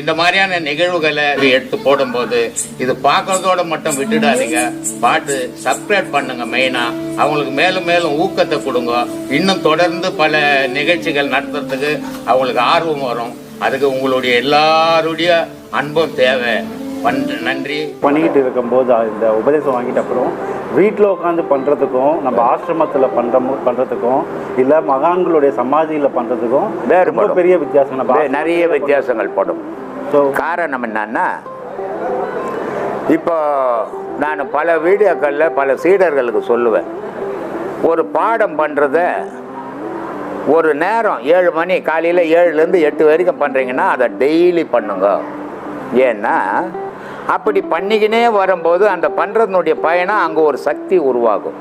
இந்த மாதிரியான நிகழ்வுகளை எடுத்து போடும்போது இது பார்க்கறதோட மட்டும் விட்டுடாதீங்க. பாட்டு சப்ஸ்கிரைப் பண்ணுங்க மெயினா அவங்களுக்கு மேலும் மேலும் ஊக்கத்தை கொடுங்க. இன்னும் தொடர்ந்து பல நிகழ்ச்சிகள் நடத்துறதுக்கு அவங்களுக்கு ஆர்வம் வரும். அதுக்கு உங்களுடைய எல்லாருடைய அன்பும் தேவை. பண்ற நன்றி. பண்ணிக்கிட்டு இருக்கும்போது இந்த உபதேசம் வாங்கிட்ட அப்புறம் வீட்டில் உட்காந்து பண்ணுறதுக்கும் நம்ம ஆசிரமத்தில் பண்ணுற பண்ணுறதுக்கும் இல்லை மகான்களுடைய சமாதியில் பண்ணுறதுக்கும் ரொம்ப. பெரிய வித்தியாசம். நிறைய வித்தியாசங்கள் படும். காரணம் என்னன்னா இப்போ நான் பல வீடியோக்களில் பல சீடர்களுக்கு சொல்லுவேன். ஒரு பாடம் பண்ணுறத ஒரு நேரம் ஏழு மணி காலையில் ஏழுலேருந்து எட்டு வரைக்கும் பண்ணுறீங்கன்னா அதை டெய்லி பண்ணுங்க. ஏன்னா அப்படி பண்ணிக்கினே வரும்போது அந்த பண்ணுறதுனுடைய பயணம் அங்கே ஒரு சக்தி உருவாகும்.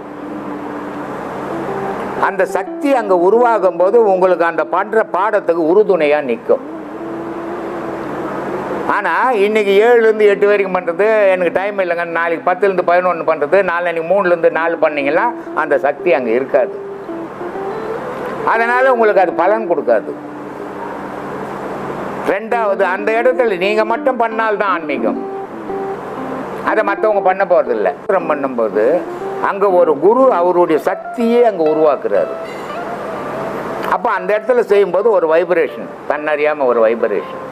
அந்த சக்தி அங்கே உருவாகும் போது உங்களுக்கு அந்த பண்ணுற பாடத்துக்கு உறுதுணையாக நிற்கும் ஆனால் இன்னைக்கு ஏழுலேருந்து எட்டு வரைக்கும் பண்ணுறது எனக்கு டைம் இல்லைங்க. நாளைக்கு பத்துலேருந்து பதினொன்று பண்ணுறது நாளைக்கு மூணுலேருந்து நாலு பண்ணிங்கன்னா அந்த சக்தி அங்கே இருக்காது. அதனால் உங்களுக்கு அது பலன் கொடுக்காது. ரெண்டாவது அந்த இடத்துல நீங்கள் மட்டும் பண்ணால்தான் ஆன்மீகம். அதை மற்றவங்க பண்ண போகிறதில்ல பண்ணும்போது அங்கே ஒரு குரு அவருடைய சக்தியே அங்கே உருவாக்குறாரு. அப்போ அந்த இடத்துல செய்யும்போது ஒரு வைப்ரேஷன் தன்னறியாமல் ஒரு வைப்ரேஷன்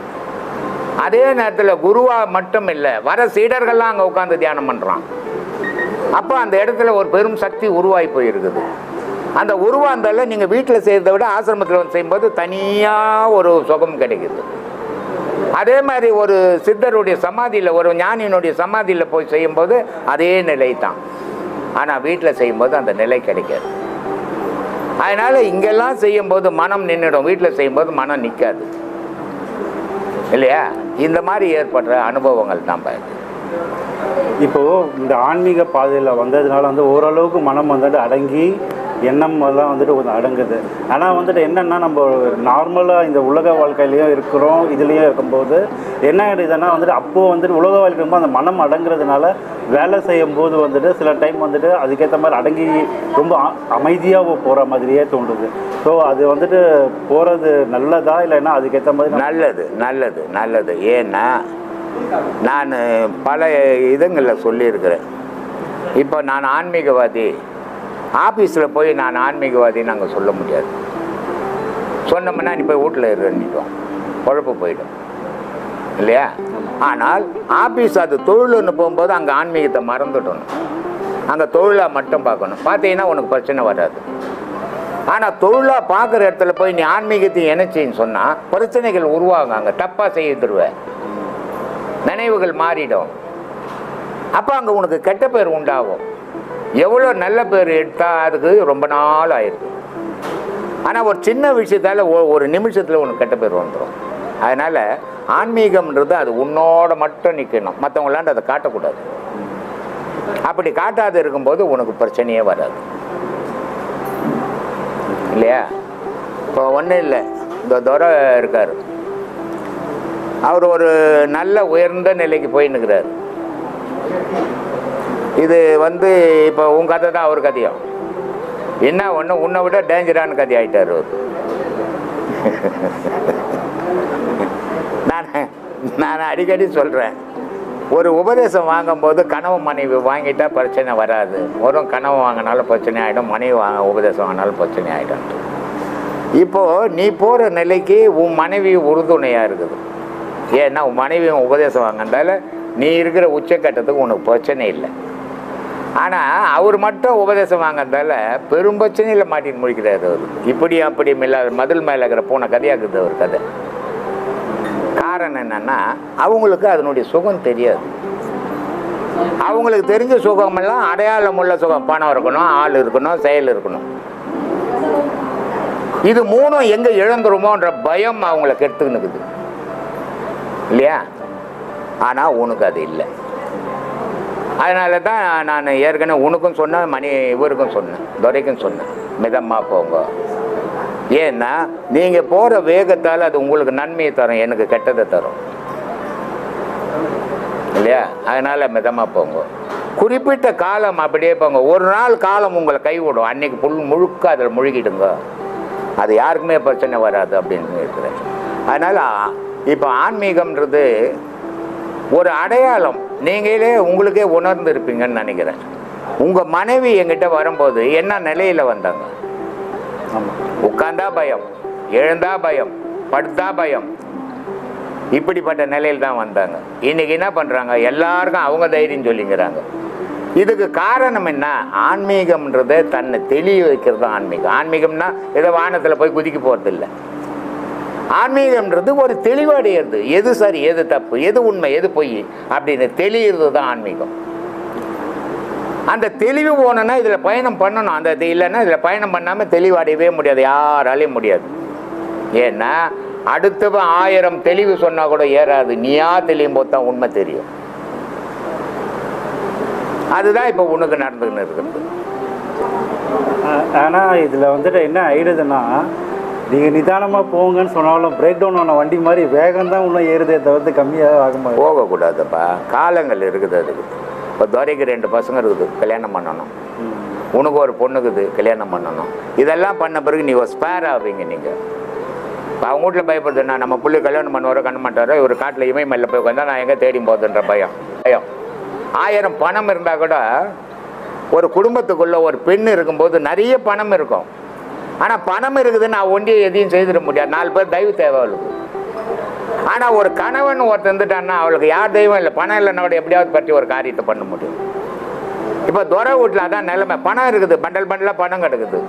அதே நேரத்தில் குருவா மட்டும் இல்லை வர சீடர்கள்லாம் அங்கே உட்காந்து தியானம் பண்ணுறான் அப்போ அந்த இடத்துல ஒரு பெரும் சக்தி உருவாகி போயிருக்குது. அந்த உருவாந்தால நீங்கள் வீட்டில் செய்கிறத விட ஆசிரமத்தில் வந்து செய்யும்போது தனியாக ஒரு சுகம் கிடைக்குது. அதே மாதிரி ஒரு சித்தருடைய சமாதியில் ஒரு ஞானியினுடைய சமாதியில் போய் செய்யும்போது அதே நிலை தான். ஆனால் வீட்டில் செய்யும்போது அந்த நிலை கிடைக்காது. அதனால் இங்கெல்லாம் செய்யும்போது மனம் நின்றுடும் வீட்டில் செய்யும்போது மனம் நிற்காது இல்லையா? இந்த மாதிரி ஏற்படுற அனுபவங்கள் தான் இப்போது இந்த ஆன்மீக பாதையில் வந்ததுனால வந்து ஓரளவுக்கு மனம் வந்துட்டு அடங்கி எண்ணம் எல்லாம் வந்துட்டு கொஞ்சம் அடங்குது. ஆனால் வந்துட்டு என்னென்னா நம்ம நார்மலாக இந்த உலக வாழ்க்கையிலையும் இருக்கிறோம் இதுலேயும் இருக்கும்போது என்ன ஆகிடுதுன்னா வந்துட்டு அப்போது வந்துட்டு உலக வாழ்க்கை ரொம்ப அந்த மனம் அடங்குறதுனால வேலை செய்யும் போது வந்துட்டு சில டைம் வந்துட்டு அதுக்கேற்ற மாதிரி அடங்கி ரொம்ப அ- அமைதியாக போகிற மாதிரியே தோன்றுது. ஸோ அது வந்துட்டு போகிறது நல்லதா இல்லைன்னா அதுக்கேற்ற மாதிரி நல்லது நல்லது நல்லது. ஏன்னா நான் பல இதுங்களில் சொல்லியிருக்கிறேன். இப்போ நான் ஆன்மீகவாதி. ஆஃபீஸில் போய் நான் ஆன்மீகவாதின்னு நாங்கள் சொல்ல முடியாது. சொன்னோம்னா நீ போய் வீட்டில் இருந்துட்டோம் குழப்பு போயிடும். இல்லையா? ஆனால் ஆஃபீஸ் அது தொழில்னு போகும்போது அங்கே ஆன்மீகத்தை மறந்துடணும் அங்கே தொழிலாக மட்டும் பார்க்கணும். பார்த்தீங்கன்னா உனக்கு பிரச்சனை வராது. ஆனால் தொழிலாக பார்க்குற இடத்துல போய் நீ ஆன்மீகத்தை இணைச்சின்னு சொன்னால் பிரச்சனைகள் உருவாகும் அங்கே. தப்பாக செய்துருவேன் நினைவுகள் மாறிடும். அப்போ அங்கே உனக்கு கெட்ட பேர் உண்டாகும். எவ்வளோ நல்ல பேர் எடுத்தால் அதுக்கு ரொம்ப நாள் ஆயிருக்கு. ஆனால் ஒரு சின்ன விஷயத்தால் ஒரு நிமிஷத்தில் உனக்கு கெட்ட பேர் வந்துடும் அதனால் ஆன்மீகம்ன்றது அது உன்னோட மட்டும் நிற்கணும் மற்றவங்களாண்டு அதை காட்டக்கூடாது. அப்படி காட்டாது இருக்கும்போது உனக்கு பிரச்சனையே வராது. இல்லையா? இப்போ ஒன்றும் இல்லை. இந்த துறை இருக்கார். அவர் ஒரு நல்ல உயர்ந்த நிலைக்கு போயின்னுக்கிறார் இது வந்து இப்போ உன் கதை தான் அவர் கதையும். என்ன ஒன்று உன்னை விட டேஞ்சரான கதை ஆயிட்டார் அவர். நான் நான் அடிக்கடி சொல்கிறேன் ஒரு உபதேசம் வாங்கும்போது கனவு மனைவி வாங்கிட்டா பிரச்சனை வராது. வரும் கனவு வாங்கினாலும் பிரச்சனை ஆகிடும் மனைவி வாங்க உபதேசம் வாங்கினாலும் பிரச்சனை ஆகிடும் இப்போது நீ போகிற நிலைக்கு உன் மனைவி உறுதுணையாக இருக்குது. ஏன்னா உன் மனைவி உபதேசம் வாங்கினால நீ இருக்கிற உச்சக்கட்டத்துக்கு உனக்கு பிரச்சனை இல்லை. ஆனால் அவர் மட்டும் உபதேசம் வாங்கினதால பெரும் பிரச்சனையில் மாட்டின்னு முடிக்கிறார் அவர். இப்படி அப்படியும் இல்லாத மதில் மேலே இருக்கிற பூனை கதையாக்குது அவர் கதை. காரணம் என்னன்னா அவங்களுக்கு அதனுடைய சுகம் தெரியாது. அவங்களுக்கு தெரிஞ்ச சுகமெல்லாம் அடையாளம் உள்ள சுகம். பணம் இருக்கணும் ஆள் இருக்கணும் செயல் இருக்கணும். இது மூணும் எங்க இழந்துருமோன்ற பயம் அவங்கள கெடுத்துக்கினுக்குது இல்லையா? ஆனால் உனக்கு அது இல்லை. அதனால தான் நான் ஏற்கனவே உனக்கும் சொன்னேன் மணி இவருக்கும் சொன்னேன் துரைக்கும் சொன்னேன். மிதமாக போங்க. ஏன்னா நீங்கள் போகிற வேகத்தால் அது உங்களுக்கு நன்மையை தரும் எனக்கு கெட்டதை தரும். இல்லையா? அதனால் மிதமாக போங்க. குறிப்பிட்ட காலம் அப்படியே போங்க. ஒரு நாள் காலம் உங்களை கைவிடும். அன்னைக்கு புல் முழுக்க அதில் முழுகிடுங்க. அது யாருக்குமே பிரச்சனை வராது அப்படின்னு இருக்கிறேன் அதனால் இப்போ ஆன்மீகம்ன்றது ஒரு அடையாளம். நீங்களே உங்களுக்கே உணர்ந்திருப்பீங்கன்னு நினைக்கிறேன். உங்கள் மனைவி என்கிட்ட வரும்போது என்ன நிலையில் வந்தாங்க? ஆமாம் உட்கார்ந்தா பயம் எழுந்தா பயம் படுத்தா பயம். இப்படிப்பட்ட நிலையில் தான் வந்தாங்க. இன்னைக்கு என்ன பண்ணுறாங்க எல்லாருக்கும் அவங்க தைரியம் சொல்லிங்கிறாங்க இதுக்கு காரணம் என்ன? ஆன்மீகம்ன்றதை தன்னை தெளிய வைக்கிறது தான் ஆன்மீகம். ஆன்மீகம்னா ஏதோ வானத்தில் போய் குதிக்க போகிறது இல்லை ஆன்மீகம்ன்றது ஒரு தெளிவடையிறது எது சரி எது தப்பு எது உண்மை எது பொய் அப்படின்னு தெளியிறது தான் ஆன்மீகம். அந்த தெளிவு போனோன்னா இதில் பயணம் பண்ணணும். அந்த இது இல்லைன்னா இதில் பயணம் பண்ணாமல் தெளிவடையவே முடியாது யாராலையும் முடியாது. ஏன்னா அடுத்தவன் ஆயிரம் தெளிவு சொன்னால் கூட ஏறாது. நீயா தெளியும் போது தான் உண்மை தெரியும். அதுதான் இப்போ உனக்கு நடந்துக்கின்னு இருக்கிறது. ஆனால் இதில் வந்துட்டு என்ன ஆயிடுதுன்னா நீங்கள் நிதானமாக போங்கன்னு சொன்னாலும் பிரேக் டவுன் ஆன வண்டி மாதிரி வேகம் தான் இன்னும் ஏறுதே தவிர்த்து கம்மியாக ஆக மாட்டேங்குது. போகக்கூடாதுப்பா. காலங்கள் இருக்குது அதுக்கு. இப்போ துரைக்கு ரெண்டு பசங்க இருக்குது கல்யாணம் பண்ணணும். உனக்கு ஒரு பொண்ணுக்குது கல்யாணம் பண்ணணும். இதெல்லாம் பண்ண பிறகு நீ ஒரு ஸ்பேர் ஆவீங்க நீங்கள் இப்போ அவங்க வீட்டில் பயப்படுதுன்னா நம்ம புள்ளி கல்யாணம் பண்ணுவாரோ கண்ண மாட்டாரோ ஒரு காட்டில் இமயமல்ல போய் உட்காந்தா நான் எங்கே தேடி போகுதுன்ற பயம். பயம். ஆயிரம் பணம் இருந்தால் கூட ஒரு குடும்பத்துக்குள்ள ஒரு பெண் இருக்கும்போது நிறைய பணம் இருக்கும். ஆனால் பணம் இருக்குது நான் ஒண்டியை எதையும் செய்திட முடியாது. நாலு பேர் தயவு தேவை அவளுக்கு. ஆனால் ஒரு கணவன் ஒருத்தர் இருந்துட்டான்னா அவளுக்கு யார் தெய்வம் இல்லை? பணம் இல்லைன்னா எப்படியாவது பற்றி ஒரு காரியத்தை பண்ண முடியும். இப்போ துறை வீட்டில் அதான் நிலைமை. பணம் இருக்குது பண்டல் பண்டலாக பணம் கிடக்குது.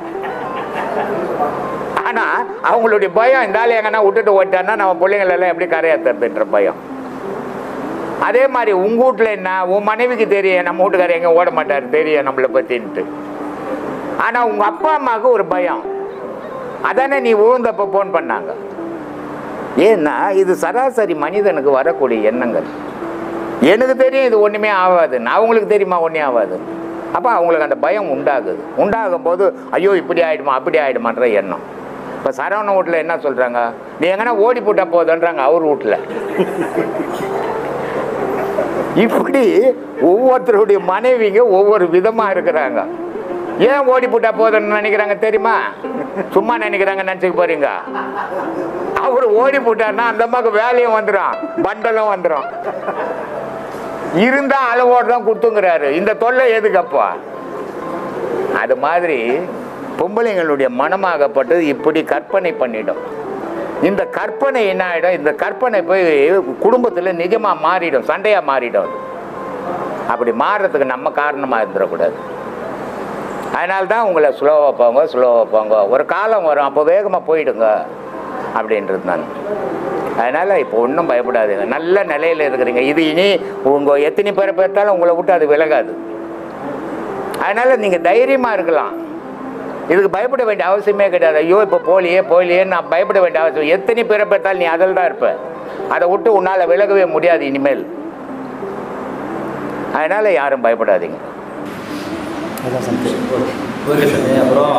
ஆனால் அவங்களுடைய பயம் இந்த ஆள் எங்கன்னா விட்டுட்டு ஓட்டான்னா நம்ம பிள்ளைங்களெல்லாம் எப்படி கரையாத்துறதுன்ற பயம். அதே மாதிரி உங்கள் வீட்டில் என்ன? உன் மனைவிக்கு தெரியும் நம்ம வீட்டுக்காரர் எங்கே ஓட மாட்டார் தெரியும் நம்மளை பற்றின்ட்டு ஆனால் உங்கள் அப்பா அம்மாவுக்கு ஒரு பயம். அதானே நீ விழுந்தப்போ ஃபோன் பண்ணாங்க. ஏன்னா இது சராசரி மனிதனுக்கு வரக்கூடிய எண்ணங்கள். எனக்கு தெரியும் இது ஒன்றுமே ஆகாது. நான் அவங்களுக்கு தெரியுமா ஒன்றே ஆகாது. அப்போ அவங்களுக்கு அந்த பயம் உண்டாகுது. உண்டாகும் போது ஐயோ இப்படி ஆகிடுமா அப்படி ஆகிடுமான்ற எண்ணம். இப்போ சரவண வீட்டில் என்ன சொல்கிறாங்க நீ எங்கன்னா ஓடி போட்டா போதுன்றாங்க அவர் வீட்டில். இப்படி ஒவ்வொருத்தருடைய மனைவிங்க ஒவ்வொரு விதமாக இருக்கிறாங்க. ஏன் ஓடி போட்டா போதும்னு நினைக்கிறாங்க தெரியுமா? சும்மா நினைக்கிறாங்க நினச்சிக்க போறீங்க. அவர் ஓடி போட்டார்னா அந்த அம்மாவுக்கு வேலையும் வந்துடும் பண்டலும் வந்துடும் இருந்தா அளவோடு தான் கொடுத்துங்கிறாரு. இந்த தொல்லை எதுக்கு அப்போ? அது மாதிரி பொம்பளைங்களுடைய மனமாகப்பட்டது இப்படி கற்பனை பண்ணிடும். இந்த கற்பனை என்ன ஆகிடும் இந்த கற்பனை போய் குடும்பத்தில் நிஜமாக மாறிடும் சண்டையாக மாறிடும். அப்படி மாறுறதுக்கு நம்ம காரணமாக இருந்துடக்கூடாது. அதனால தான் உங்களை ஸ்லோவாக போங்க ஸ்லோவாக போங்க ஒரு காலம் வரும் அப்போ வேகமாக போயிடுங்க அப்படின்றது நான். அதனால் இப்போ ஒன்றும் பயப்படாதுங்க. நல்ல நிலையில் இருக்கிறீங்க. இது இனி உங்கள் எத்தனை பேரை பார்த்தாலும் உங்களை விட்டு அது விலகாது. அதனால் நீங்கள் தைரியமாக இருக்கலாம். இதுக்கு பயப்பட வேண்டிய அவசியமே கிடையாது. ஐயோ இப்போ போலியே போலியே நான் பயப்பட வேண்டிய அவசியம். எத்தனை பேரை பார்த்தாலும் நீ அதில் தான் இருப்ப. அதை விட்டு உன்னால் விலகவே முடியாது இனிமேல். அதனால் யாரும் பயப்படாதீங்க. அதான் சந்தோஷம் ஓகே அப்புறம்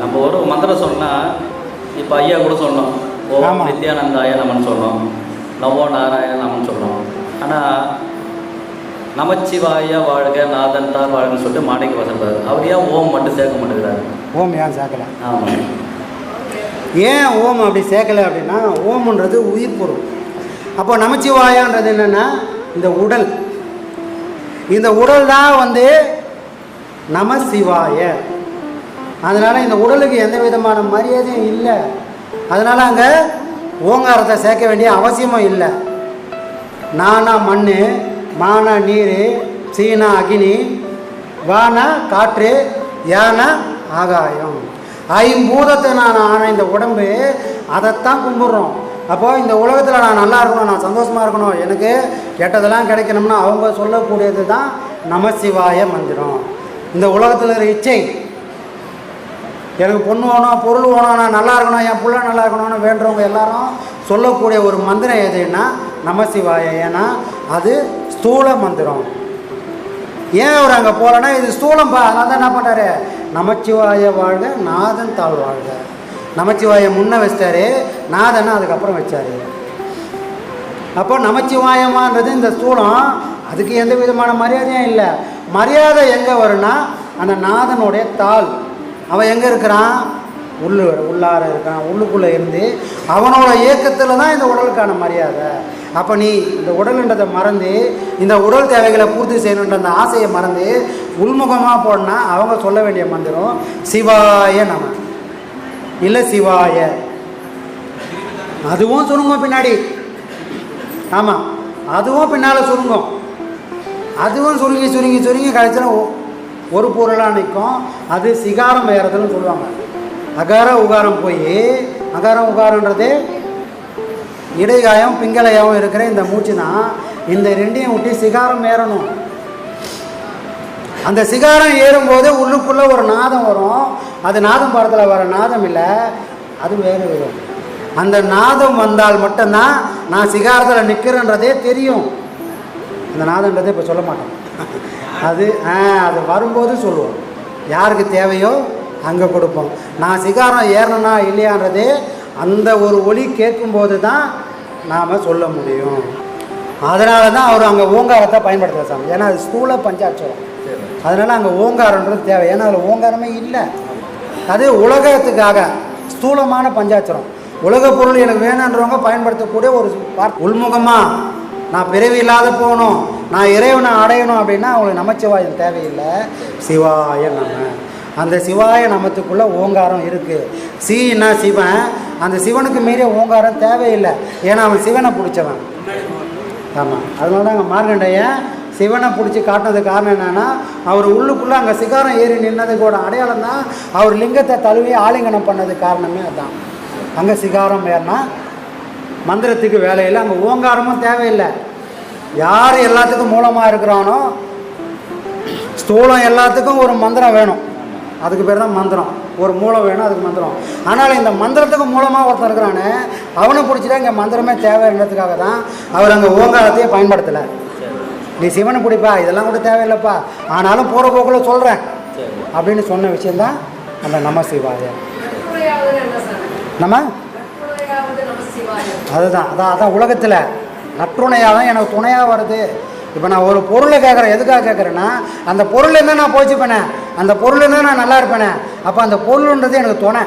நம்ம ஒரு மந்திரம் சொன்னால் இப்போ ஐயா கூட சொன்னோம். ஓ ஆமா. நித்யானந்தாய நமன் சொன்னோம். நவோ நாராயண நமன் சொன்னோம். ஆனால் நமச்சிவாய வாழ்க நாதன் தான் வாழ்கன்னு சொல்லிட்டு மாணிக்க வசந்தார் அவர் ஏன் ஓம் மட்டும் சேர்க்க மாட்டேங்கிறாரு? ஓம் ஏன் சேர்க்கல? ஆமாம் ஏன் ஓம் அப்படி சேர்க்கல அப்படின்னா ஓம்ன்றது உயிர் பொருள். அப்போ நமச்சிவாயான்றது என்னென்னா இந்த உடல். இந்த உடல் தான் வந்து நம சிவாய. அதனால் இந்த உடலுக்கு எந்த விதமான மரியாதையும் இல்லை. அதனால் அங்கே ஓங்காரத்தை சேர்க்க வேண்டிய அவசியமும் இல்லை. நானா மண் மானா நீர் சீனா அக்னி வானா காற்று யானா ஆகாயம். ஐம்பூதத்தை நான் ஆன இந்த உடம்பு அதைத்தான் கும்பிட்றோம். அப்போது இந்த உலகத்தில் நான் நல்லா இருக்கணும் நான் சந்தோஷமாக இருக்கணும். எனக்கு கெட்டதெல்லாம் கிடைக்கணும்னா அவங்க சொல்லக்கூடியது தான் நமசிவாய மந்திரம். இந்த உலகத்தில் இருக்கிற இச்சை. எனக்கு பொண்ணு வேணும் பொருள் வேணும் நான் நல்லா இருக்கணும் என் பிள்ளை நல்லா இருக்கணும்னு வேண்டுறவங்க எல்லாரும் சொல்லக்கூடிய ஒரு மந்திரம் எதுன்னா நமசிவாய. ஏன்னா அது ஸ்தூல மந்திரம். ஏன் அவர் அங்கே போகலன்னா இது ஸ்தூலம்பா அதனால தான் என்ன பண்ணுறாரு நமச்சிவாய வாழ்க நாதன் தாழ் வாழ்க. நமச்சிவாய முன்ன வச்சிட்டாரு. நாதனை அதுக்கப்புறம் வச்சார். அப்போ நமச்சிவாயமான்றது இந்த ஸ்தூலம் அதுக்கு எந்த விதமான மரியாதையும் இல்லை. மரியாதை எங்கே வரும்னா அந்த நாதனுடைய தாள். அவன் எங்கே இருக்கிறான்? உள்ளு உள்ளார இருக்கான் உள்ளுக்குள்ளே இருந்து. அவனோட இயக்கத்தில் தான் இந்த உடலுக்கான மரியாதை. அப்போ நீ இந்த உடல்ன்றதை மறந்து இந்த உடல் தேவைகளை பூர்த்தி செய்யணுன்ற அந்த ஆசையை மறந்து உள்முகமாக போடனா அவங்க சொல்ல வேண்டிய மந்திரம் சிவாய நம. இல்லை சிவாய. அதுவும் சுருங்கும் பின்னாடி. ஆமாம் அதுவும் பின்னால் சுருங்கும். அதுவும் சுருங்கி சுருங்கி சுருங்கி கடைசியில் ஒரு பொருளாக நிற்கும் அது சிகாரம் ஏறதுன்னு சொல்லுவாங்க. அகார உகாரம் போய் அகாரம் உகாரன்றது இடைகாயம் பிங்களையாகவும் இருக்கிற இந்த மூச்சு தான் இந்த ரெண்டையும் விட்டு சிகாரம் ஏறணும். அந்த சிகாரம் ஏறும்போது உள்ளுக்குள்ளே ஒரு நாதம் வரும். அது நாதம் படத்தில் வர நாதம் இல்லை அது வேறு வரும் அந்த நாதம் வந்தால் மட்டும்தான் நான் சிகாரத்தில் நிற்கிறேன்றதே தெரியும். அந்த நாதன்றதை இப்போ சொல்ல மாட்டோம். அது ஆ அது வரும்போது சொல்லுவோம். யாருக்கு தேவையோ அங்கே கொடுப்போம். நான் சிகாரம் ஏறணும்னா இல்லையான்றதே அந்த ஒரு ஒளி கேட்கும்போது தான் நாம் சொல்ல முடியும். அதனால தான் அவர் அங்கே ஓங்காரத்தை பயன்படுத்துகிற சாமி. ஏன்னா அது ஸ்தூல பஞ்சாட்சரம். அதனால் அங்கே ஓங்காரன்றது தேவை. ஏன்னா அதில் ஓங்காரமே இல்லை. அது உலகத்துக்காக ஸ்தூலமான பஞ்சாட்சரம். உலக பொருள் எனக்கு வேணுன்றவங்க பயன்படுத்தக்கூடிய ஒரு வார்த்தை. உள்முகமாக நான் பிறவி இல்லாத போகணும். நான் இறைவனை அடையணும் அப்படின்னா அவங்களுக்கு நமச்சிவாயம் தேவையில்லை. சிவாய நம்ம அந்த சிவாய நமத்துக்குள்ளே ஓங்காரம் இருக்குது சீனா சிவன். அந்த சிவனுக்கு மீறிய ஓங்காரம் தேவையில்லை. ஏன்னா அவன் சிவனை பிடிச்சவன். ஆமாம் அதனால தான் அங்கே மார்கண்டையன் சிவனை பிடிச்சி காட்டினதுக்கு காரணம் என்னன்னா அவர் உள்ளுக்குள்ளே அங்கே சிகாரம் ஏறி நின்னதுக்கோட அடையாளம் தான் அவர் லிங்கத்தை தழுவி ஆலிங்கனம் பண்ணதுக்கு காரணமே அதுதான் அங்கே சிகாரம் ஏறினா மந்திரத்துக்கு வேலையில்லை அங்கே ஓங்காரமும் தேவையில்லை. யார் எல்லாத்துக்கும் மூலமாக இருக்கிறானோ ஸ்தூலம் எல்லாத்துக்கும் ஒரு மந்திரம் வேணும். அதுக்கு பேர் தான் மந்திரம். ஒரு மூலம் வேணும் அதுக்கு மந்திரம். ஆனால் இந்த மந்திரத்துக்கு மூலமாக ஒருத்தன் இருக்கிறானே அவனை பிடிச்சிட்டா இங்கே மந்திரமே தேவைன்றதுக்காக தான் அவர் அங்கே ஓங்காரத்தையே பயன்படுத்தலை. நீ சிவனை பிடிப்பா இதெல்லாம் கூட தேவையில்லைப்பா. ஆனாலும் போகிற போக்கில் சொல்கிறேன் அப்படின்னு சொன்ன விஷயந்தான் அந்த நம சிவாய நம்ம? அதுதான் அதான் அதான் உலகத்தில். நற்றுணையாக தான் எனக்கு துணையாக வருது. இப்போ நான் ஒரு பொருளை கேட்குறேன் எதுக்காக கேட்குறேன்னா அந்த பொருள் இருந்தால் நான் போச்சுப்பேனே. அந்த பொருள் இருந்தால் நான் நல்லா இருப்பேனே. அப்போ அந்த பொருள்ன்றது எனக்கு துணை.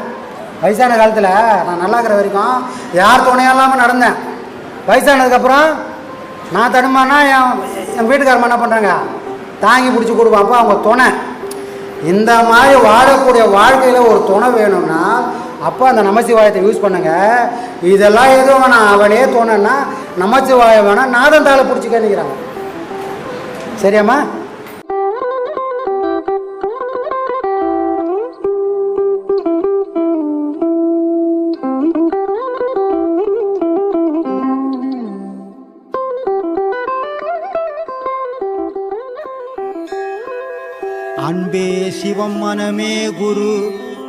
வயசான காலத்தில் நான் நல்லா இருக்கிற வரைக்கும் யார் துணையும் இல்லாமல் நடந்தேன்? வயசானதுக்கப்புறம் நான் தடுமானா என் என் வீட்டுக்காரம்மா என்ன பண்ணுறாங்க தாங்கி பிடிச்சி கொடுப்பான். அப்போ அவங்க துணை. இந்த மாதிரி வாழக்கூடிய வாழ்க்கையில் ஒரு துணை வேணும்னா அப்போ அந்த நமசிவாயத்தை யூஸ் பண்ணுங்க. இதெல்லாம் எதுவும் வேணாம் அவனே தோணுன்னா நமச்சிவாயம் வேணாம் நாதன் தாளை பிடிச்சிக்க சரியாம்மா? அன்பே சிவம் மனமே குரு.